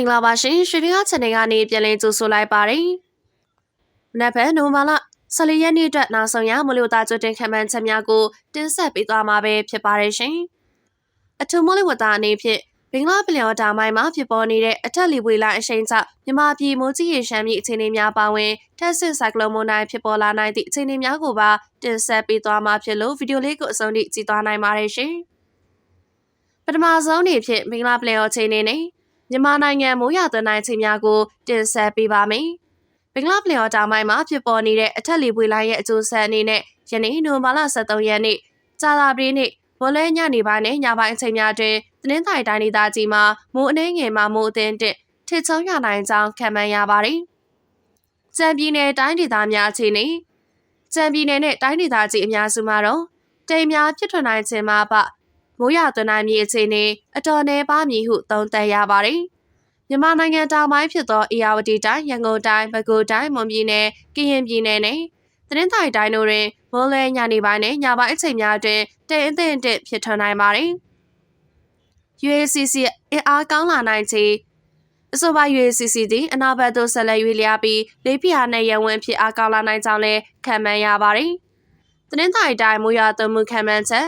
င်္ဂလာပါရှင်ရွှေပြည်ချန်နယ်ကနေပြန်လည်ကြိုဆိုလိုက်ပါတယ်။မနက်ဖြန်နိုဝင်ဘာလ14ရက်နေ့အတွက်နောက်ဆုံးရမလို့သားကျွတ်တင်ခံမှန်းချက်များကိုတင်ဆက်ပေးသွားမှာပဲဖြစ်ပါတယ်ရှင်။အထူးမိုးလေဝသအနေဖြင့်ဘင်္ဂလားပင်လယ်တာမိုင်းမှာဖြစ်ပေါ်နေတဲ့အထက်လီဝေလာအရှိန်ကြောင့်မြမပြည်မိုးကြီးရေရှမ်းမြေအခြေအနေများပါဝင်ထက်ဆစ်ဆိုင်ကလုန်းမုန်တိုင်းဖြစ်ပေါ်လာနိုင်သည့်အခြေအနေများကိုပါတင်ဆက်ပေးသွားမှာဖြစ်လို့ဗီဒီယိုလေးကိုအဆုံးထိကြည့်သွားနိုင်ပါတယ်ရှင်။ပထမဆုံးအနေဖြင့်ဘင်္ဂလားပင်လယ်အခြေအနေနဲ့ မြန်မာနိုင်ငံမိုးရွာသွန်းနိုင်ခြင်းများကိုတင်ဆက်ပေးပါမယ်။ဘင်္ဂလားပလင်ော်တောင်ပိုင်းမှာဖြစ်ပေါ်နေတဲ့အထက်လီပွေလိုင်းရဲ့အကျိုးဆက်အနေနဲ့ယနေ့နိုဝင်ဘာလ23ရက်နေ့ကြာသာပြည်နေ့ဝလဲညနေပိုင်းနဲ့ညပိုင်းအချိန်များတွင်သတင်းတိုင်တိုင်းဒေသကြီးမှာမိုးအနှဲငယ်မှမိုးအသင်းတစ်ထစ်ချုံရနိုင်ကြောင်းခံမှန်းရပါတယ်။ကြံပြည်နယ်တိုင်းဒေသများအခြေအနေကြံပြည်နယ်နဲ့တိုင်းဒေသကြီးအများစုမှာတော့တိမ်များဖြစ်ထွန်းနိုင်ခြင်းမှာပ မိုးရွာသွန်းနိုင်မြေအခြေအနေအတော်နှဲပါမည်ဟုသုံးသပ်ရပါတယ်။မြန်မာနိုင်ငံတောင်ပိုင်းဖြစ်သောအေရဝတီတိုင်းရန်ကုန်တိုင်းပဲခူးတိုင်းမွန်ပြည်နယ်ကရင်ပြည်နယ်နဲ့သတင်းတိုင်တိုင်းတို့တွင်မိုးလဲညနေပိုင်းနဲ့ညပိုင်းအချိန်များတွင်တည်အသင့်အင့်ဖြစ်ထွန်းနိုင်ပါတယ်။ UACC အင်အားကောင်းလာနိုင်ချေအဆိုပါ UACC သည်အနာဘတ်သို့ဆက်လက်ရွေ့လျားပြီးလေးဖျားနဲ့ရဝင်းဖြစ်အားကောင်းလာနိုင်ကြောင်းလည်းခံမှန်းရပါတယ်။သတင်းတိုင်တိုင်းမူရသွမှုခံမှန်းချက်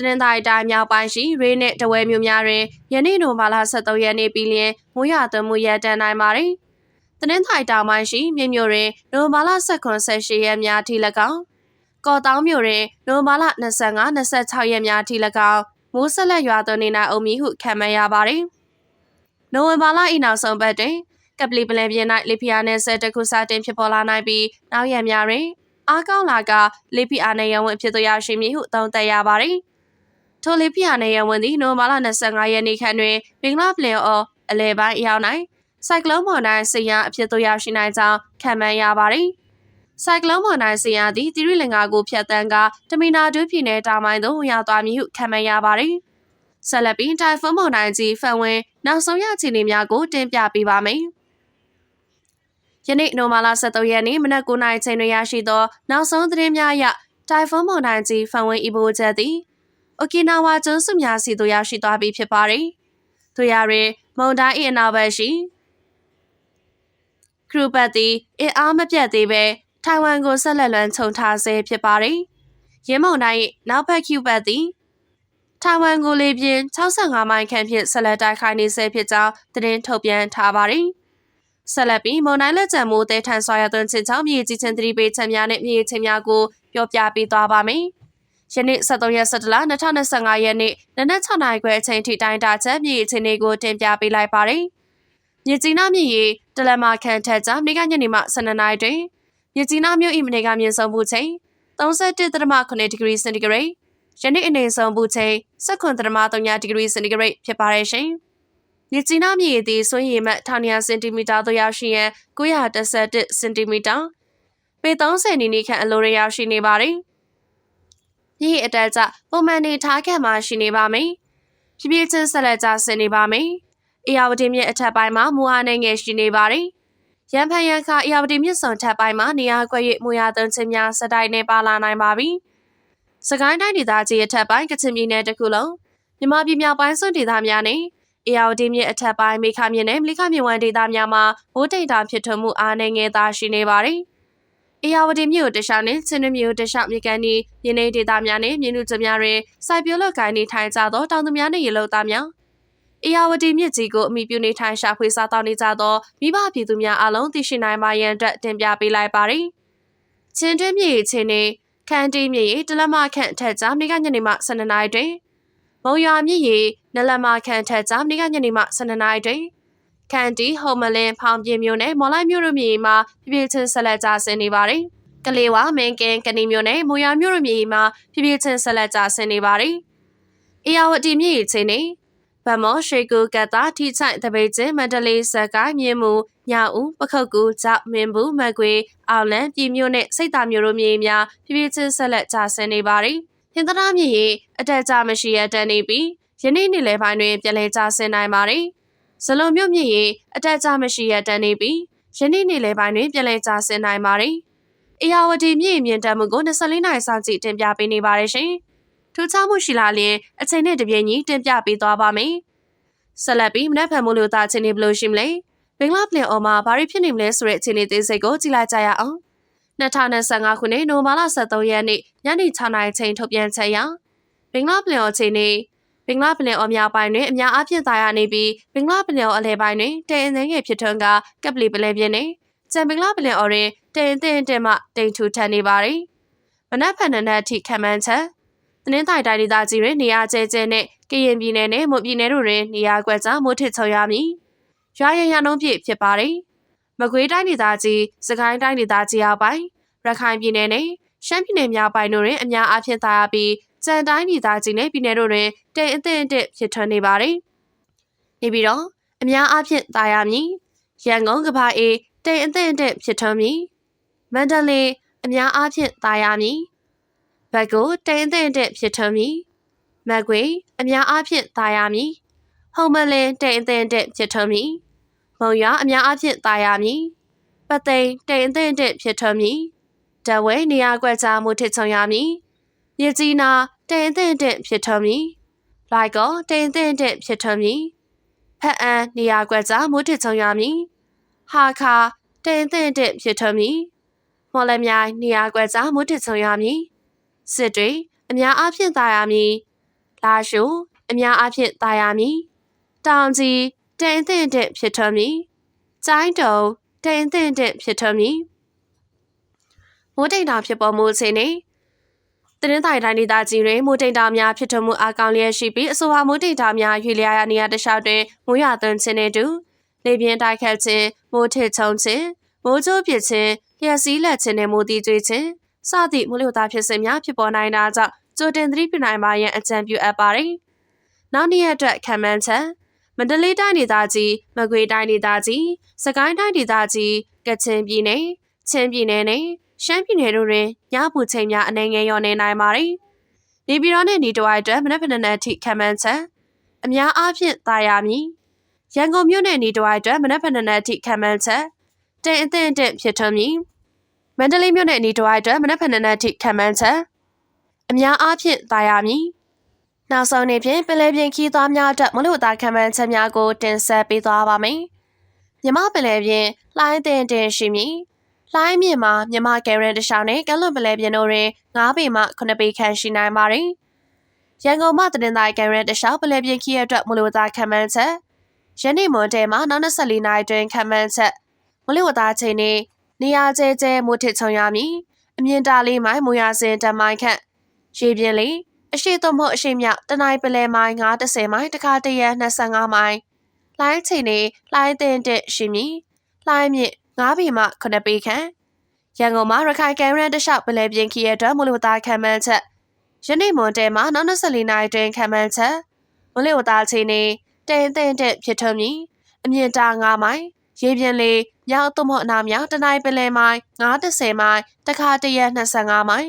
တနင်္သာရီတိုင်းမြောက်ပိုင်းရှိရေးနဲ့တဝဲမြို့များတွင်ယနေ့နိုမာလာ23ရက်နေ့ပြီးလျင်မိုးရွာသွန်းမှုရတန်နိုင်ပါတယ်။တနင်္သာရီတောင်ပိုင်းရှိမြင်းမြို့တွင်နိုမာလာ18ရက်များထိ၎င်းကော်တောင်းမြို့တွင်နိုမာလာ25 26ရက်များထိ၎င်းမိုးဆက်လက်ရွာသွန်းနေနိုင်အောင်မည်ဟုခံမှန်းရပါတယ်။နိုဝင်ဘာလ၏နောက်ဆုံးပတ်တွင်ကပလီပလန်ပြင်း၌လေဖီယာနှင့်ဆက်တခုစတင်ဖြစ်ပေါ်လာနိုင်ပြီးနောက်ရက်များတွင်အားကောင်းလာကလေဖီယာနှင့်ရဝင့်ဖြစ်သို့ရရှိမည်ဟုသုံးသပ်ရပါသည်။ ထိုလီပြနဲ့ရဝန်သည်နိုမာလာ25ရက်နေ့ခန့်တွင်မင်္ဂလာပလင်အော်အလဲပိုင်းအရောက်၌ဆိုင်ကလုန်းမွန်တိုင်းဆီယာအဖြစ်သို့ရောက်ရှိနိုင်ကြောင်းခံမှန်းရပါသည်။ဆိုင်ကလုန်းမွန်တိုင်းဆီယာသည်တိရိလင်္ကာကိုဖျက်ဆီးကတမီနာဒူးပြည်နယ်တောင်ပိုင်းသို့ဝင်ရောက်သွားမည်ဟုခံမှန်းရပါသည်။ဆက်လက်ပြီးတိုင်ဖွန်မွန်တိုင်းကြီးဖန်ဝင်နောက်ဆုံးရအခြေအနေများကိုတင်ပြပေးပါမယ်။ယနေ့နိုမာလာ23ရက်နေ့မနက်9:00နာရီချိန်တွင်ရရှိသောနောက်ဆုံးသတင်းများအရတိုင်ဖွန်မွန်တိုင်းကြီးဖန်ဝင်ဤဘိုချက်သည် အိုကီနာဝါကျွန်းစုများစီသို့ရောက်ရှိသွားပြီဖြစ်ပါတယ်။သူရတွင်မုန်တိုင်း၏အနောက်ဘက်ရှိခရူပတ်သည်အင်အားမပြတ်သေးပဲထိုင်ဝမ်ကိုဆက်လက်လွှမ်းခြုံထားဆဲဖြစ်ပါတယ်။ရင်းမုန်တိုင်းနောက်ဘက်ကျူပတ်သည်ထိုင်ဝမ်ကိုလေပြင်း65မိုင်ခန့်ဖြင့်ဆက်လက်တိုက်ခိုက်နေဆဲဖြစ်ကြောင်းသတင်းထုတ်ပြန်ထားပါတယ်။ဆက်လက်ပြီးမုန်တိုင်းလက်ကျန်မှုတဲထန်ဆွာရသွင်းခြင်းကြောင့်မြေကြီးချင်းသတိပေးချက်များနဲ့မြေချင်းများကိုပြောပြပေးသွားပါမယ်။ ယနေ့23ရက်17လ2025ရက်နေ့နနက်6နာရီခွဲအချိန်ထိတိုင်းတာချက်မြေအခြေအနေကိုတင်ပြပေးလိုက်ပါတယ်။မြေကြီးနားမြေရီတလမခန့်ထက်ကြားမိကညနေမှ12နာရီတွင်မြေကြီးနားမြို့၏မနေကမြင့်ဆုံးမှုချိန်31.8ဒီဂရီစင်တီဂရိတ်ယနေ့အနေဆုံးမှုချိန်19.3ဒီဂရီစင်တီဂရိတ်ဖြစ်ပါတယ်ရှင်။မြေကြီးနားမြေရီသည်ဆွေးရည်မှတ်1900စင်တီမီတာသို့ရောက်ရှိရန်911စင်တီမီတာပေ30နီနီခန့်အလိုရရောက်ရှိနေပါတယ်။ မြင့်အတက်ကြပုံမှန်နေထားခဲ့မှရှိနေပါမယ်။ဖြည်းဖြည်းချင်းဆက်လက်ကြဆင်းနေပါမယ်။အေယာဝတီမြစ်အထက်ပိုင်းမှာမူဟာနေငယ်ရှိနေပါတယ်။ရန်ဖန်ရန်ခအေယာဝတီမြစ်စုံထက်ပိုင်းမှာနေရာကွက်၍မူရသွန်းခြင်းများစတိုင်နေပါလာနိုင်ပါပြီ။စကိုင်းတိုင်းဒေသကြီးအထက်ပိုင်းကချင်ပြည်နယ်တစ်ခုလုံးမြမပြည်မြောက်ပိုင်းစွန်းဒေသများနဲ့အေယာဝတီမြစ်အထက်ပိုင်းမေခမြစ်နဲ့မလိခမြစ်ဝမ်းဒေသများမှာမိုးတိမ်တာဖြစ်ထွန်းမှုအားနည်းငယ်သာရှိနေပါတယ်။ အေယာဝတီမြို့တခြားနှင့်ချင်းမြို့တခြားမြေကန်ဤမြင်းနေဒေသများနှင့်မြင်းလူကျများတွင်စိုက်ပျိုးလုပ်ကိုင်နေထိုင်ကြသောတောင်သူများနှင့်ရေလုံသားများအေယာဝတီမြစ်ကြီးကိုအမိပြုနေထိုင်ရှာဖွေစားတောင်းနေကြသောမိဘပြည်သူများအလုံးသိရှိနိုင်ပါရန်အတွက်တင်ပြပေးလိုက်ပါသည်။ချင်းတွင်းမြေချင်းနေခန်းတီးမြေတလမခန့်ထက်ကြားမိကညနေမှ12နာရီတွင်မုံရွာမြစ်ရေနလမခန့်ထက်ကြားမိကညနေမှ12နာရီတွင် ခန်တီဟုံမလင်းဖောင်ပြင်းမျိုးနဲ့မော်လိုက်မျိုးတို့မြေမှာပြပြချင်းဆက်လက်ကြဆင်းနေပါတယ်။ကလေးဝမင်းကင်းကဏီမျိုးနဲ့မူရမျိုးတို့မြေမှာပြပြချင်းဆက်လက်ကြဆင်းနေပါတယ်။အေယာဝတီမြေချင်းနေဗမောရွှေကူကတ်တာထိချိုင်တပိတ်ချင်းမန္တလေးစကိုင်းမြင်းမူညဦးပခုတ်ကူကြောက်မင်းဘူးမကွေအောင်လန်ပြည်မျိုးနဲ့စိတ်တာမျိုးတို့မြေများပြပြချင်းဆက်လက်ကြဆင်းနေပါတယ်။ဟင်္သနာမြေရေအတက်ကြမရှိရတန်နေပြီးယနေ့နေ့လယ်ပိုင်းတွင်ပြန်လည်ကြဆင်းနိုင်ပါတယ်။ ဇလုံမြို့မြင့်ရေအတက်အကျမရှိရတန်နေပြီးယနေ့နေ့လယ်ပိုင်းတွင်ပြန်လည်ကျဆင်းနိုင်ပါတယ်။အေယာဝတီမြင့်မြင့်တက်မှုကို24နိုင်စောင့်ကြည့်တင်ပြပေးနေပါတယ်ရှင်။ထူးခြားမှုရှိလာလျင်အချိန်နဲ့တပြေးညီတင်ပြပေးသွားပါမယ်။ဆက်လက်ပြီးမနက်ဖြန်မိုးလေဝသအခြေအနေဘယ်လိုရှိမလဲဘင်္ဂလားပလင်အော်မှာဘာတွေဖြစ်နေမလဲဆိုတဲ့အခြေအနေသေးစိတ်ကိုကြည့်လိုက်ကြရအောင်2025ခုနှစ်နိုဝင်ဘာလ23ရက်နေ့ညနေ6နာရီချိန်ထုတ်ပြန်ချက်အရဘင်္ဂလားပလင်အော်အခြေအနေဘ င်္ဂလားပလင်အော်မြောက်ပိုင်းတွင်အများအပြားသာယာနေပြီးဘင်္ဂလားပလင်အော်အလဲပိုင်းတွင်တဲအင်းငယ်ဖြစ်ထွန်းကကပ်ပလီပလဲပြင်းနေကျန်ဘင်္ဂလားပလင်အော်တွင်တဲအင်းတင်တင်မှတိမ်ထူထန်နေပါသည်မနက်ဖြန်နက်အထိခံမှန်းချက်တင်းတိုင်းတိုင်းဒေသကြီးတွင်နေရာကျဲကျဲနဲ့ကရင်ပြည်နယ်နဲ့မွန်ပြည်နယ်တို့တွင်နေရာကွက်ကြားမိုးထစ်ချုံရမည်။ရွာရရနှုံးပြည့်ဖြစ်ပါတယ်။မကွေးတိုင်းဒေသကြီး၊စကိုင်းတိုင်းဒေသကြီးအောက်ပိုင်းရခိုင်ပြည်နယ်နဲ့ရှမ်းပြည်နယ်မြောက်ပိုင်းတို့တွင်အများအားဖြင့်သာယာပြီး ကြံတိုင်းဒေသကြီးနဲ့ပြည်နယ်တို့တွင်တိမ်အထင်အထစ်ဖြစ်ထွန်းနေပါတယ်။နေပြီးတော့အများအားဖြင့်သာယာမည်။ရန်ကုန်ကဘာအေးတိမ်အထင်အထစ်ဖြစ်ထွန်းမည်။မန္တလေးအများအားဖြင့်သာယာမည်။ဘက်ကိုတိမ်အထင်အထစ်ဖြစ်ထွန်းမည်။မက်ကွေအများအားဖြင့်သာယာမည်။ဟုံမလင်းတိမ်အထင်အထစ်ဖြစ်ထွန်းမည်။မုံရအများအားဖြင့်သာယာမည်။ပသိမ်တိမ်အထင်အထစ်ဖြစ်ထွန်းမည်။တဝဲနေရာကွက်ကြားမှုထစ်ချုံရမည်။ မြကြီးနာတိမ်အထင်အထစ်ဖြစ်ထွန်းမည်။လိုက်ကောတိမ်အထင်အထစ်ဖြစ်ထွန်းမည်။ဖက်အန်နေရာကွက်ကြားမှုထစ်ချုံရမည်။ဟာခါတိမ်အထင်အထစ်ဖြစ်ထွန်းမည်။မော်လမြိုင်နေရာကွက်ကြားမှုထစ်ချုံရမည်။စစ်တွေအများအားဖြင့်သာယာမည်။လာရှုအများအားဖြင့်သာယာမည်။တောင်ကြီးတိမ်အထင်အထစ်ဖြစ်ထွန်းမည်။ကျိုင်းတုံတိမ်အထင်အထစ်ဖြစ်ထွန်းမည်။မိုးတိမ်တာဖြစ်ပေါ်မှုအခြေအနေ တရင်တိုင်တိုင်းဒေသကြီးတွင်မိုးတိမ်တာများဖြစ်ထွန်းမှုအကောင်လျက်ရှိပြီးအဆိုပါမိုးတိမ်တာများရွေလျားရာနေရာတစ်လျှောက်တွင်မိုးရွာသွန်းခြင်းနှင့်တူလေပြင်းတိုက်ခတ်ခြင်းမိုးထစ်ချုံခြင်းမိုးကြိုးပစ်ခြင်းလျှက်စီးလက်ခြင်းနှင့်မိုးတီးကျွေးခြင်းစသည့်မိုးလေဝသဖြစ်စဉ်များဖြစ်ပေါ်နိုင်တာကြောင့်ကြိုတင်သတိပြုနိုင်ပါရန်အကြံပြုအပ်ပါသည်။နောက်နေ့ရက်အတွက်ခံမှန်းချက်မန္တလေးတိုင်းဒေသကြီးမကွေးတိုင်းဒေသကြီးစကိုင်းတိုင်းဒေသကြီးကချင်ပြည်နယ်ချင်းပြည်နယ်နဲ့ ရှမ်းပြည်နယ်တို့တွင်ညပူချိန်များအနေငယ်လျော့နေနိုင်ပါသည်။နေပြည်တော်နှင့်နေတဝိုက်အတွက်မနက်ဖြန်နေ့အထိခံမှန်းချက်အများအားဖြင့်သာယာမည်။ရန်ကုန်မြို့နယ်နေတဝိုက်အတွက်မနက်ဖြန်နေ့အထိခံမှန်းချက်တင်အသင့်အင့်ဖြစ်ထွန်းမည်။မန္တလေးမြို့နယ်နေတဝိုက်အတွက်မနက်ဖြန်နေ့အထိခံမှန်းချက်အများအားဖြင့်သာယာမည်။နောက်ဆုံးနေ့ဖြင့်ပလဲပြင်ခီးသွားများအတွက်မလို့သားခံမှန်းချက်များကိုတင်ဆက်ပေးသွားပါမယ်။မြမပလဲပြင်လှိုင်းတင်တင်ရှိမည်။ လှိုင်းမြင့်မှာမြမကယ်ရန်တရှောင်းနဲ့ကလွန်ပလဲပြင်တို့တွင်9ပေမှ9ပေခန့်ရှိနိုင်ပါတယ်။ရန်ကုန်မှတနင်္သာရီကယ်ရန်တရှောင်းပလဲပြင်ခီးရအတွက်မလို့သားခံမှန်းချက်ယနေ့မွန်တဲမှာနောက်24နာရီတွင်ခံမှန်းချက်မလို့သားချိန်နေနေရာကျဲကျဲမိုးထစ်ချုံရမည်။အမြင့်တာလေးမိုင်မူရစင်တမိုင်ခန့်ရေပြင်းလေးအရှိသွမို့အရှိမြောက်တနိုင်းပလဲမိုင်930မိုင်တခါတရ25မိုင်လိုင်းချိန်နေလိုင်းတင်တက်ရှိမည်လိုင်းမြင့် 9ပေမှ9ပေခန့်ရန်ကုန်မှာရခိုင်ကမ်ရန်တလျှောက်ပလဲပြင်းခီရဲ့အတွက်မလို့သားခံမှန်းချက်ယနေ့မွန်တဲမှာနောက်24နာရီတွင်ခံမှန်းချက်မလို့သားချိန်နေတင်တင်တက်ဖြစ်ထွန်းမည်အမြင့်တာ9မိုင်ရေပြင်းလေးမြောက်သွမို့အနာမြောက်တနိုင်းပလဲမိုင်930မိုင်တခါတရ25မိုင်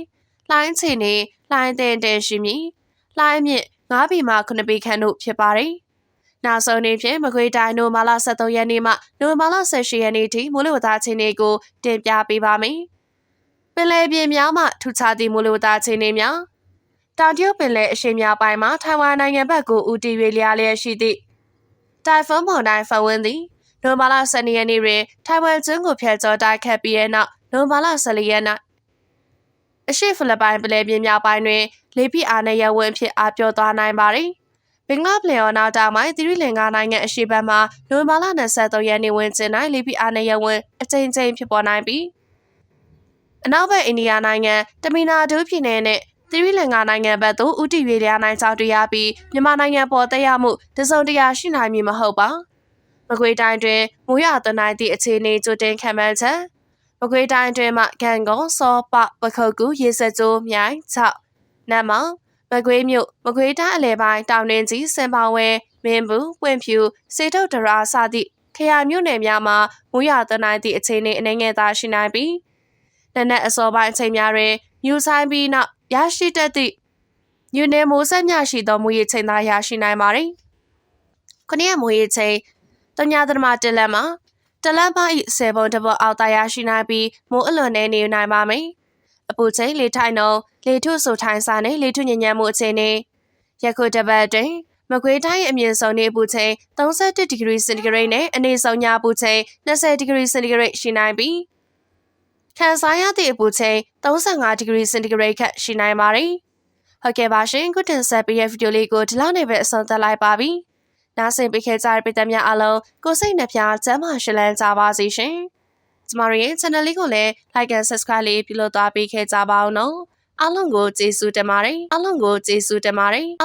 လိုင်းချိန်နေလှိုင်းတဲ့တဲ့ရှိမည်လှိုင်းမြင့်9ဘီမှ9ဘီခန့်တို့ဖြစ်ပါတယ် နောက်ဆုံးနေ့ဖြင့်မကွေးတိုင်းနိုမာလာ73ရက်နေ့မှနိုမာလာ18ရက်နေ့ထိမိုးလေဝသအခြေအနေကိုတင်ပြပေးပါမယ်။ပင်လယ်ပြင်များမှထူခြားသည့်မိုးလေဝသအခြေအနေများတောင်တရုတ်ပင်လယ်အရှေ့မြောက်ပိုင်းမှာထိုင်ဝမ်နိုင်ငံဘက်ကိုဦးတည်၍လျားလျက်ရှိသည့်တိုင်ဖွန်မုန်တိုင်းဖန်ဝန်းသည်နိုမာလာ12ရက်နေ့တွင်ထိုင်ဝမ်ကျွန်းကိုဖျက်ကျော်တိုက်ခတ်ပြီးတဲ့နောက်နိုမာလာ14ရက်နေ့အရှိဖိလစ်ပိုင်ပလဲပြင်းမြောက်ပိုင်းတွင်လေဖိအားနဲ့ရဝန်းဖြစ်အားပြောသွားနိုင်ပါတယ်။ ဘင်္ဂလားပလင်အော်နောက်တောင်ပိုင်းသီရိလင်္ကာနိုင်ငံအရှေ့ဘက်မှာနိုဝင်ဘာလ23ရက်နေ့ဝန်းကျင်၌လေဖိအားနဲ့ရဝန်းအကြိမ်ကြိမ်ဖြစ်ပေါ်နိုင်ပြီးအနောက်ဘက်အိန္ဒိယနိုင်ငံတမီနာဒူးပြည်နယ်နဲ့သီရိလင်္ကာနိုင်ငံဘက်သို့ဥတီရွေလျားနိုင်ကြောင်းတရားပြီးမြန်မာနိုင်ငံပေါ်တက်ရောက်မှုတစုံတရာရှိနိုင်မည်မဟုတ်ပါ။မကွေးတိုင်းတွင်မိုးရွာသွန်းနိုင်သည့်အခြေအနေကြိုတင်ခံမှန်းချက်မကွေးတိုင်းတွင်မှဂံကုန်းစောပပခုတ်ကူရေစကြိုးမြိုင်6နတ်မောင် မကွေးမြို့မကွေးတိုင်းအလဲပိုင်းတောင်တွင်ကြီးစင်ပါဝဲမင်းဘူးပွင့်ဖြူစေတုတ်တရာစသည့်ခရမြို့နယ်များမှာမူရသနိုင်သည့်အခြေအနေအနေငယ်သာရှိနိုင်ပြီးနက်နက်အစောပိုင်းအချိန်များတွင်ယူဆိုင်ပြီးနောက်ရရှိတတ်သည့်ယူနေမိုးဆက်မြရှိသောမူရချိန်သာရရှိနိုင်ပါသည်။ခဏရမူရချိန်တညာသမာတလက်မှာတလန့်ပ၏ဆယ်ပုံတပုတ်အောက်သားရရှိနိုင်ပြီးမိုးအလွန်နဲ့နေနိုင်ပါမယ်။ အပူချိန်လေထိုင်နှုန်းလေထုဆိုထိုင်စာနဲ့လေထုညဉ့်ညံ့မှုအခြေအနေယခုတပတ်တွင်မမကွေးတိုင်းအမြင့်ဆုံးနေပူချိန်31ဒီဂရီစင်တီဂရိတ်နဲ့အနည်းဆုံးညပူချိန်20ဒီဂရီစင်တီဂရိတ်ရှိနိုင်ပြီးခံစားရသည့်အပူချိန်35ဒီဂရီစင်တီဂရိတ်ခန့်ရှိနိုင်ပါတယ်။ဟုတ်ကဲ့ပါရှင်ခုတင်ဆက်ပေးတဲ့ဗီဒီယိုလေးကိုဒီလောက်နေပဲအဆုံးသတ်လိုက်ပါပြီ။နားဆင်ပေးခဲ့ကြတဲ့ပရိသတ်များအားလုံးကိုစိတ်နှပြကျမ်းမာရှင်လန်းကြပါစေရှင်။ ကျမတို့ရဲ့ channel လေးကိုလည်း like and subscribe လေးပြုလုပ်သွားပေးခဲ့ကြပါဦးနော်။အားလုံးကိုကျေးဇူးတင်ပါတယ်။အားလုံးကိုကျေးဇူးတင်ပါတယ်။